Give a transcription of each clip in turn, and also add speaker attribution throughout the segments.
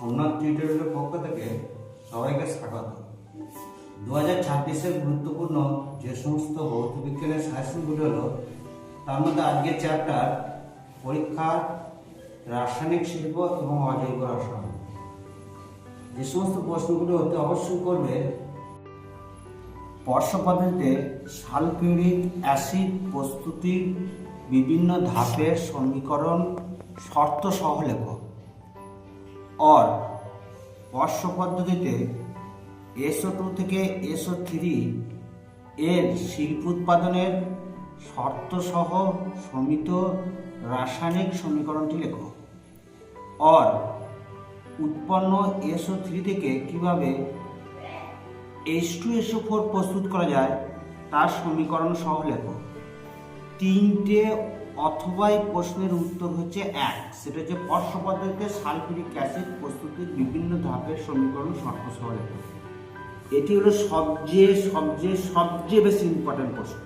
Speaker 1: সোমনাথ টিউটোরিয়ালের পক্ষ থেকে সবাইকে স্বাগত। দু হাজার ছাব্বিশের গুরুত্বপূর্ণ যে সমস্ত ভৌত বিজ্ঞানের সাজেশনগুলি হলো, তার মধ্যে আজকের চ্যাপ্টার পরীক্ষা রাসায়নিক শিল্প এবং অজৈব রসায়ন। যে সমস্ত প্রশ্নগুলো হতে অবশ্যই করবে স্পর্শ পদ্ধতিতে সালফিউরিক অ্যাসিড প্রস্তুতির বিভিন্ন ধাপের সমীকরণ শর্ত সহ লেখ। অর স্পর্শ পদ্ধতিতে এসও টু থেকে এসও থ্রি এর শিল্প উৎপাদনের শর্ত সহ সমিত রাসায়নিক সমীকরণটি লেখো। অর উৎপন্ন এসও থ্রি থেকে কীভাবে এইচ টু এসও ফোর প্রস্তুত করা যায় তার সমীকরণ সহ লেখো। তিনটে অথবা এই প্রশ্নের উত্তর হচ্ছে এক। সেটা হচ্ছে পর্শ পদ্ধতিতে সালফিউরিক অ্যাসিড প্রস্তুতির বিভিন্ন ধাপের সমীকরণ শর্ত সহ এটি হলো সবচেয়ে সবচেয়ে সবচেয়ে বেশি ইম্পর্টেন্ট প্রশ্ন।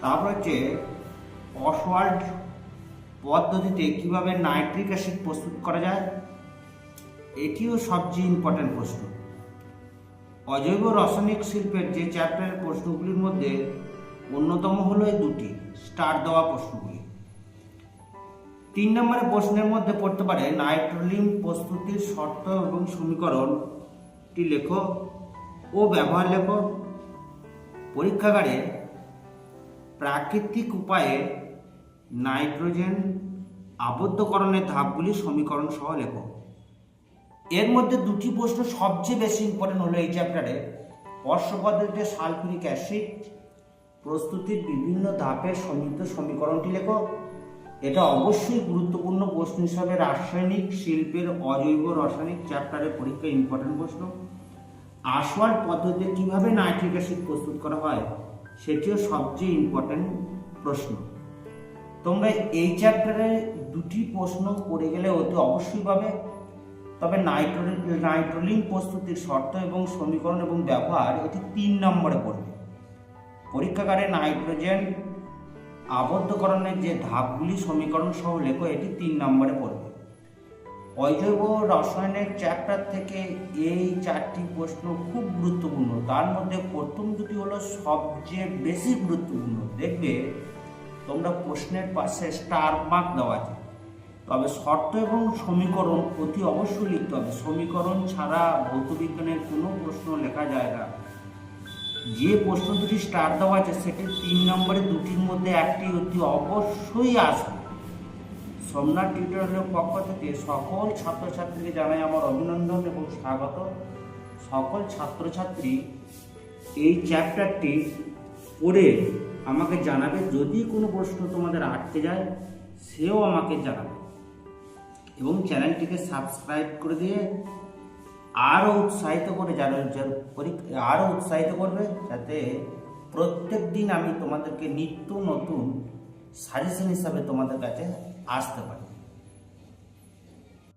Speaker 1: তারপর হচ্ছে অসওয়াল্ড পদ্ধতিতে কীভাবে নাইট্রিক অ্যাসিড প্রস্তুত করা যায়, এটিও সবচেয়ে ইম্পর্টেন্ট প্রশ্ন। অজৈব রাসায়নিক শিল্পের যে চ্যাপ্টারের প্রশ্নগুলির মধ্যে অন্যতম হলো এই দুটি স্টার দেওয়া প্রশ্নগুলি। তিন নম্বরের প্রশ্নের মধ্যে পড়তে পারে নাইট্রোলিন প্রস্তুতির শর্ত এবং সমীকরণটি লেখো ও ব্যবহার লেখো। পরীক্ষাগারে প্রাকৃতিক উপায়ে নাইট্রোজেন আবদ্ধকরণের ধাপগুলি সমীকরণ সহ লেখো। এর মধ্যে দুটি প্রশ্ন সবচেয়ে বেশি ইম্পর্টেন্ট হলো এই চ্যাপ্টারে স্পর্শ পদ্ধতিতে সালফিউরিক অ্যাসিড প্রস্তুতির বিভিন্ন ধাপের সমিত সমীকরণটি লেখো। এটা অবশ্যই গুরুত্বপূর্ণ প্রশ্ন হিসাবে রাসায়নিক শিল্পের অজৈব রাসায়নিক চ্যাপ্টারের পরীক্ষা ইম্পর্টেন্ট প্রশ্ন। আসওয়াল পদ্ধতিতে কীভাবে নাইট্রিক অ্যাসিড প্রস্তুত করা হয়, সেটিও সবচেয়ে ইম্পর্টেন্ট প্রশ্ন। তোমরা এই চ্যাপ্টারে দুটি প্রশ্ন পড়ে গেলে অতি অবশ্যই পাবে। তবে নাইট্রোলিন নাইট্রোলিন প্রস্তুতির শর্ত এবং সমীকরণ এবং ব্যবহার এটি তিন নম্বরে পড়বে। পরীক্ষাগারে নাইট্রোজেন আবদ্ধকরণের যে ধাপগুলি সমীকরণ সহ লেখো, এটি তিন নম্বরে পড়বে। অজৈব রসায়নের চ্যাপ্টার থেকে এই চারটি প্রশ্ন খুব গুরুত্বপূর্ণ। তার মধ্যে প্রথম দুটি হলো সবচেয়ে বেশি গুরুত্বপূর্ণ। দেখবে তোমরা প্রশ্নের পাশে স্টার মার্ক দেওয়া আছে। তবে শর্ত এবং সমীকরণ অতি অবশ্যই লিখতে হবে। সমীকরণ ছাড়া ভৌতবিজ্ঞানের কোনো প্রশ্ন লেখা যায় না। যে প্রশ্ন দুটি স্টার দেওয়া আছে, সেটি তিন নম্বরে দুটির মধ্যে একটি অতি অবশ্যই আসবে। সোমনাথ টিউটোরিয়ালের পক্ষ থেকে সকল ছাত্রছাত্রীকে জানাই আমার অভিনন্দন এবং স্বাগত। সকল ছাত্রছাত্রী এই চ্যাপ্টারটি পড়ে আমাকে জানাবে। যদি কোনো প্রশ্ন তোমাদের আটকে যায়, সেও আমাকে জানাবে। এবং চ্যানেলটিকে সাবস্ক্রাইব করে দিয়ে আরও উৎসাহিত করে যার পরীক্ষা আরও উৎসাহিত করবে যাতে প্রত্যেক দিন আমি তোমাদেরকে নিত্য নতুন সাজেশন হিসাবে তোমাদের কাছে আসতে পারি।